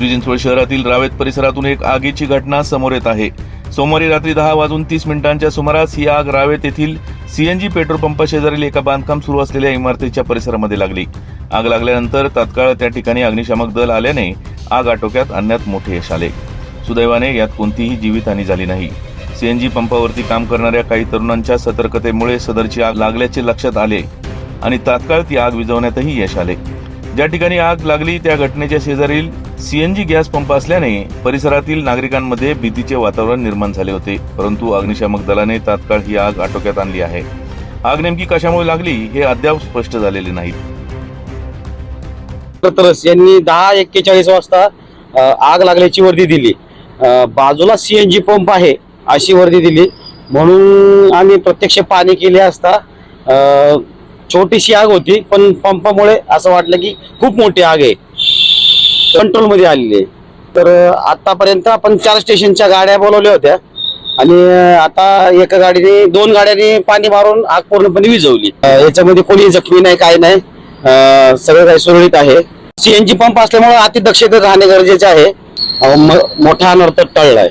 पिंपरी चिंचवड शहरातील रावेत परिसरातून एक आगीची घटना समोर येत आहे. सोमवारी रात्री दहा वाजून तीस मिनिटांच्या सुमारास ही आग रावेत येथील सीएनजी पेट्रोल पंपा शेजारील एका बांधकाम सुरू असलेल्या इमारतीच्या परिसरामध्ये लागली. आग लागल्यानंतर तात्काळ त्या ठिकाणी अग्निशामक दल आल्याने आग आटोक्यात आणण्यात मोठे यश आले. सुदैवाने यात कोणतीही जीवितहानी झाली नाही. सीएनजी पंपावरती काम करणाऱ्या काही तरुणांच्या सतर्कतेमुळे सदरची आग लागल्याचे लक्षात आले आणि तात्काळ ती आग विझवण्यातही यश आले. ज्या ठिकाणी आग लागली त्या घटनेच्या शेजारील सीएनजी गॅस पंप असल्याने परिसरातील नागरिकांमध्ये भीतीचे वातावरण निर्माण झाले होते. परंतु अग्निशामक दलाने तात्काळ ही आग आटोक्यात आणली आहे. आग नेमकी कशामुळे लागली हे अद्याप स्पष्ट झालेले नाही यांनी दहा एक्केचाळीस वाजता आग लागल्याची वर्दी दिली. बाजूला सीएनजी पंप आहे अशी वर्दी दिली. म्हणून आम्ही प्रत्यक्ष पाणी केले असता छोटीशी आग होती पण पंपामुळे असं वाटलं की खूप मोठी आग आहे. कंट्रोलमध्ये आलेली आहे. तर आतापर्यंत आपण चार स्टेशनच्या गाड्या बोलवल्या होत्या. आणि आता एका गाडीने दोन गाड्याने पाणी मारून आग पूर्णपणे विझवली. याच्यामध्ये कोणी जखमी नाही काय नाही. सगळं काही सुरळीत आहे. सीएनजी पंप असल्यामुळे अतिदक्षता राहणे गरजेचे आहे. मोठा अनर्थ टळलाय.